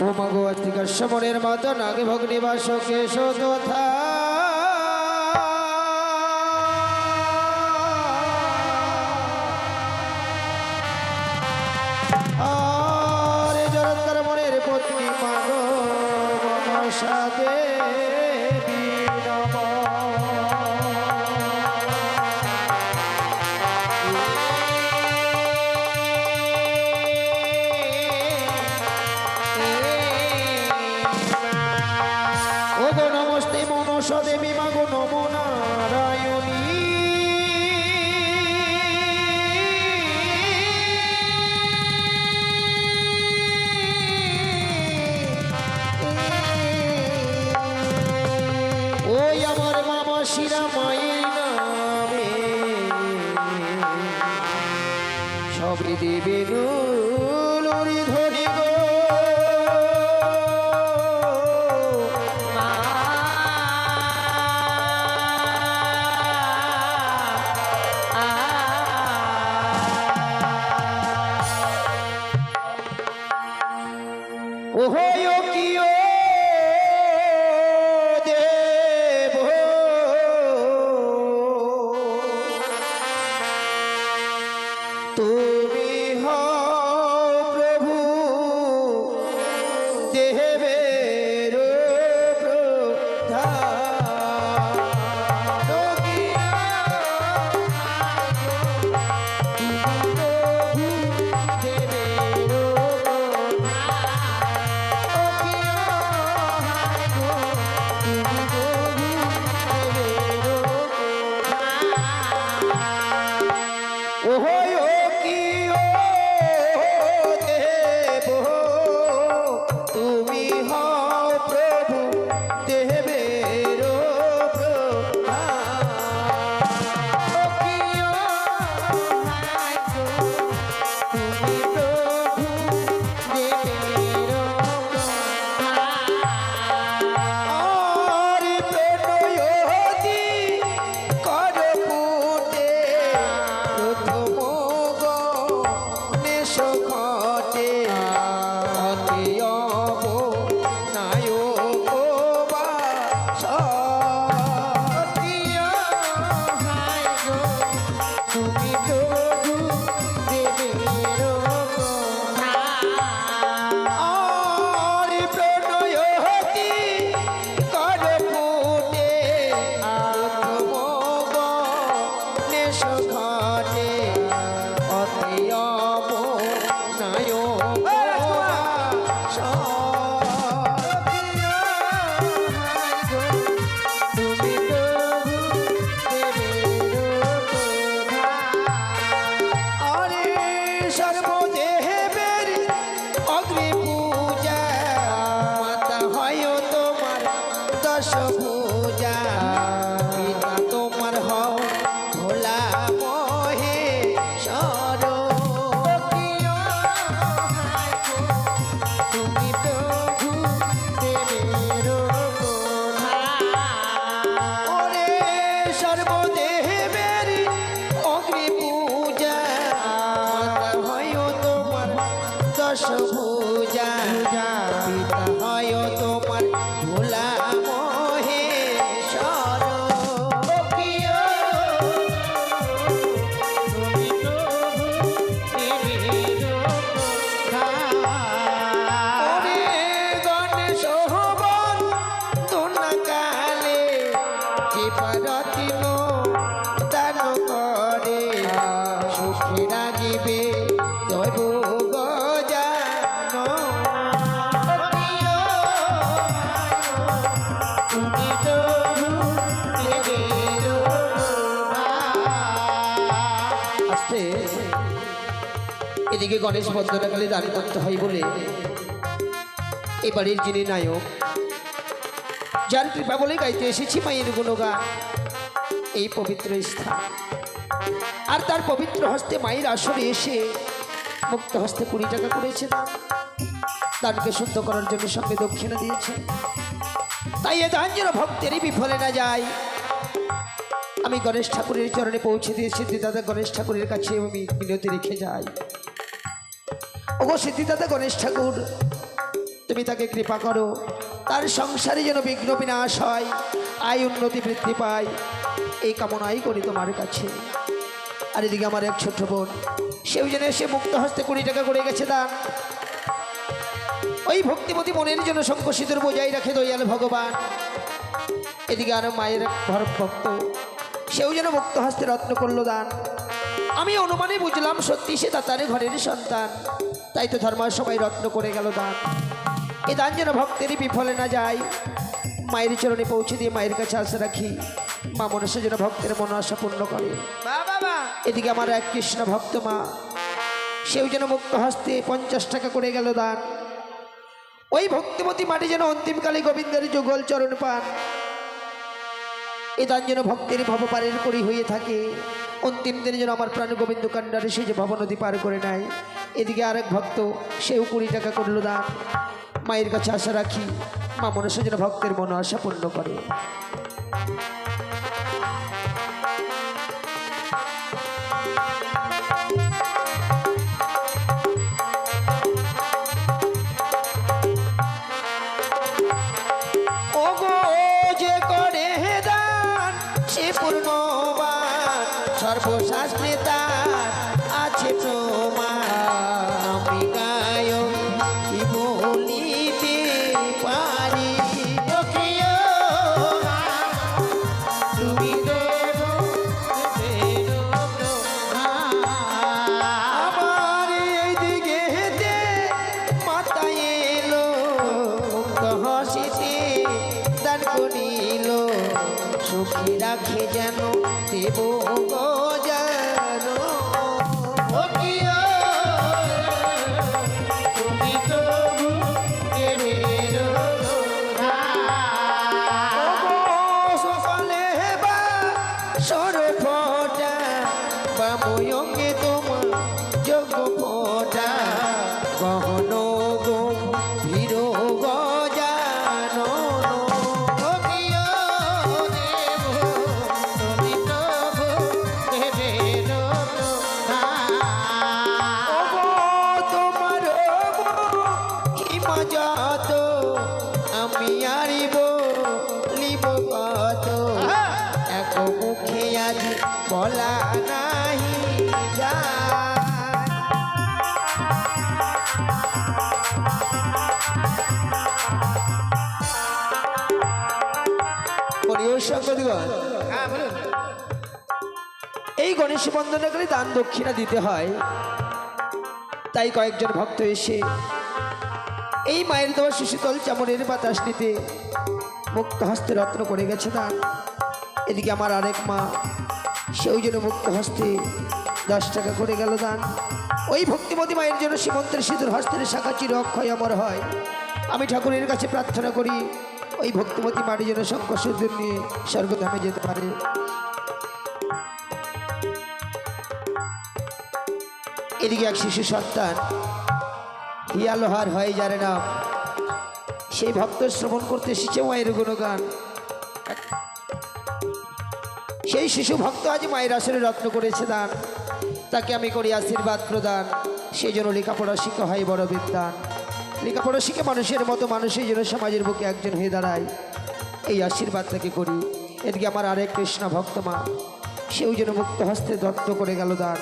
ও মাগো আত্মিকার সমনের মাতা নাগে ভগ্নিবাস কেশ তথা শিরা মায়ের নামে সবই দেবে লরি ধরি গো। ওহো কিও দেব এদিকে গণেশ বন্দনাকালে দান করতে হয় বলে এই বাড়ির যিনি নায়ক, যার কৃপা বলে গাইতে এসেছি মায়ের গুণগান, এই পবিত্র স্থান। আর তার পবিত্র হস্তে মায়ের আসরে এসে মুক্ত হস্তে কুড়ি টাকা করেছে। দান দানকে শুদ্ধ করার জন্য সঙ্গে দক্ষিণা দিয়েছে। তাই এ দান যেন ভক্তেরই বিফলে না যায়। আমি গণেশ ঠাকুরের চরণে পৌঁছে দিয়ে সিদ্ধিদাদা গণেশ ঠাকুরের কাছে আমি মিনতি রেখে যাই। ওগো সিদ্ধিদাদা গণেশ ঠাকুর, তুমি তাকে কৃপা করো। তার সংসারে যেন বিঘ্ন বিনাশ হয়, আয় উন্নতি বৃদ্ধি পায়, এই কামনাই করি তোমার কাছে। আর এদিকে আমার এক ছোট্ট বোন সেও যেন এসে মুক্ত হস্তে কুড়ি টাকা করে গেছে দান। ওই ভক্তিমতী মনের জন্য শঙ্কশীতর বোঝাই রাখে দয়াল ভগবান। এদিকে আরও মায়ের ঘর ভক্ত, সেও যেন মুক্ত হস্তে রত্ন করল দান। আমি অনুমানে বুঝলাম সত্যি সে তাতারে ঘরের সন্তান। তাই তো ধর্ম সবাই রত্ন করে গেল দান। এ দান যেন ভক্তেরই বিফলে না যায়। মায়ের চরণে পৌঁছে দিয়ে মায়ের কাছে আশা রাখি। মা মনসা যেন ভক্তের মন আশা পূর্ণ করে। এদিকে আমার এক কৃষ্ণ ভক্ত মা, সেও যেন মুক্ত হস্তে পঞ্চাশ টাকা করে গেল দান। ওই ভক্তিমতী মাটি যেন অন্তিমকালে গোবিন্দের যুগল চরণ পান। এ দান যেন ভক্তের ভবপারের করি হয়ে থাকে। অন্তিম দিনে যেন আমার প্রাণ গোবিন্দ কান্ডারে সে যে ভব নদী পার করে নেয়। এদিকে আরেক ভক্ত, সেও কুড়ি টাকা করল দান। মায়ের কাছে আশা রাখি, মা মনসা যেন ভক্তের মন আশা পূর্ণ করে। সুখী রাখে যেন দেব গো হিমজত আমি আরিব লিব কত এক মুখে আজ বলা নাহি যায়। এই গণেশ বন্দনাকারী দান দক্ষিণা দিতে হয়। তাই কয়েকজন ভক্ত এসে এই মায়ের দেওয়া শিশুতল চামড়ের বাতাস নিতে মুক্ত হস্তে রত্ন করে গেছে দান এদিকে আমার আরেক মা, সেও যেন মুক্ত হস্তে দশ টাকা করে গেল দান। ওই ভক্তিমতী মায়ের জন্য সীমন্তের সিঁদুর হস্তের শাখা চির অক্ষয় অমর হয়। আমি ঠাকুরের কাছে প্রার্থনা করি, ওই ভক্তিমতী মাটি যেন শঙ্কর সিঁদুর নিয়ে স্বর্গধামে যেতে পারে। এদিকে এক শিশু সন্তান হিয়া লোহার হয় যারে নাম সেই ভক্ত শ্রবণ করতে এসেছে মায়ের গুণগান। সেই শিশু ভক্ত আজ মায়ের আসরে রত্ন করেছে দান। তাকে আমি করি আশীর্বাদ প্রদান। সেই জন্য লেখাপড়া শিক্ষা হয় বড় বিদ্যান। লেখাপড়া শিখে মানুষের মতো মানুষের জন্য সমাজের বুকে একজন হয়ে দাঁড়ায়। এই আশীর্বাদ তাকে করি। এদিকে আমার আরেক কৃষ্ণ ভক্ত মা, সেও যেন মুক্ত হস্তে দত্ত করে গেল দান।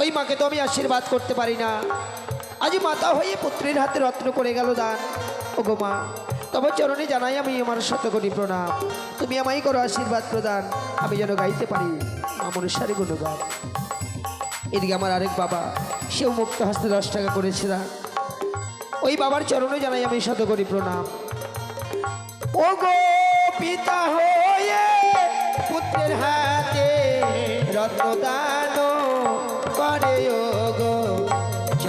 ওই মাকে তো আমি আশীর্বাদ করতে পারি না। আজ মাতা হয়ে পুত্রের হাতে রত্ন করে গেল দান। ও গো মা, তবে চরণে জানাই আমি আমার শতকোটি প্রণাম। তুমি আমায় করো আশীর্বাদ প্রদান। আমি যেন গাইতে পারি আমার সারি গুণগান। এদিকে আমার আরেক বাবা, সেও মুক্ত হস্তে দশ টাকা করেছে দান। ওই বাবার চরণে জানাই আমি শতকোটি প্রণাম। ও গো পিতা হয়ে পুত্রের হাতে রত্নদান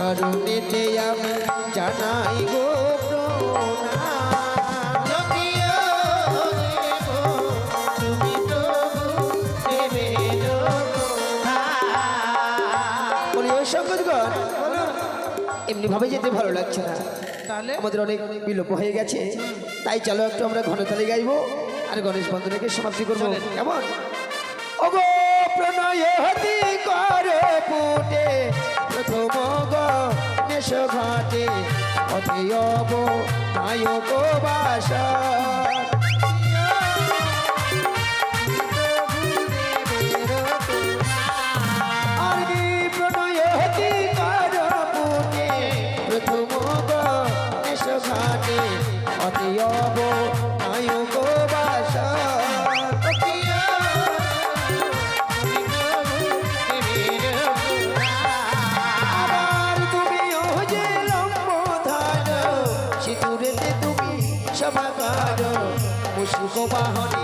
চরণেতে আমি জানাই গো প্রণাম। যদিও দেব, তুমি তবু দেবে গো প্রণাম। বলি ওই সঙ্গতগণ এমনি ভাবে যেতে ভালো লাগছে না। তাহলে? আমাদের অনেক বিলোপ হয়ে গেছে। তাই চলো একটু আমরা ঘনতালি গাইবো আর গণেশ বন্ধনকে সমাপ্তি করব। কেমন? ওগো প্রণয় হতি করে পুটে প্রথম গণেশ ঘাটে অতএব নায়ক বাসা। মুসুক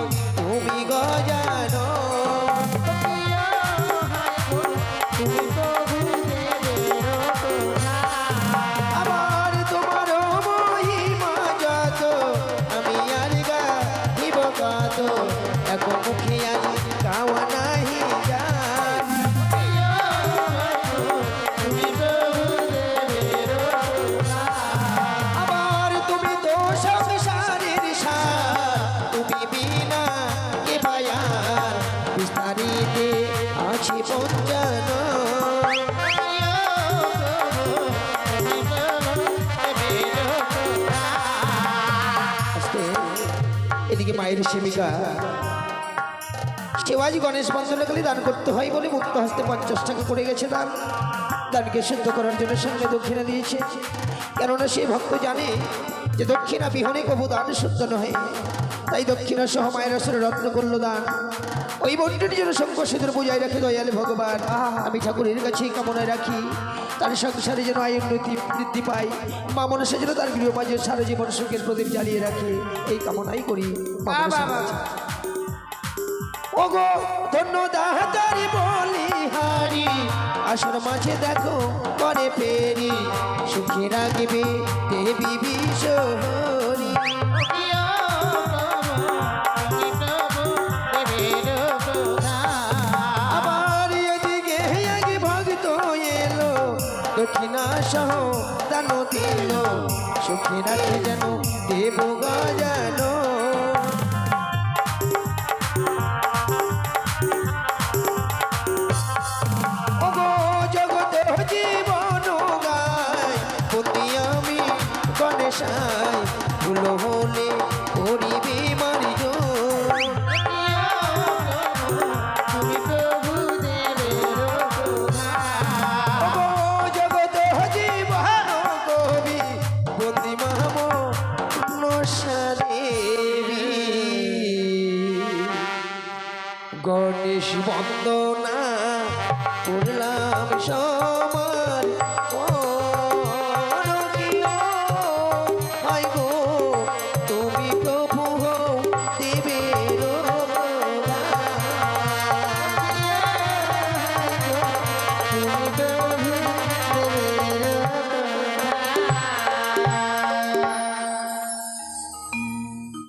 এদিকে মায়ের সেবিকা। শিবাজি গণেশ বন্দনাকালী দান করতে হয় বলে মুক্ত হাসতে পঞ্চাশ টাকা করে গেছে দান। দানকে সিদ্ধ করার জন্য সঙ্গে দক্ষিণা দিয়েছে। কেননা সেই ভক্ত জানে যে দক্ষিণা বিহনে কবু দান শুদ্ধ নহে। তাই দক্ষিণা সহ মায়ের আসরে রত্ন করল দান। ওই বন্ধুটির জন্য শঙ্খ সিঁদুর রাখি দয়ালে ভগবান। আমি ঠাকুরের কাছে কামনায় রাখি। তার সংসারে যেন আয় উন্নতি বৃদ্ধি পায় মা মনসা যেন তার গৃহমাঝে সারা জীবন সুখের প্রদীপ জ্বালিয়ে রাখি। এই কামনাই করি। ওগো ধন্য দাহাতারি বলি হারি। আসর মাঝে দেখো করে ফেরি সুখে রাখবে দেবী বিশ্বহরি সহ তানো দিল সুখে রাখে যেন দেব গজানো করলাম সব।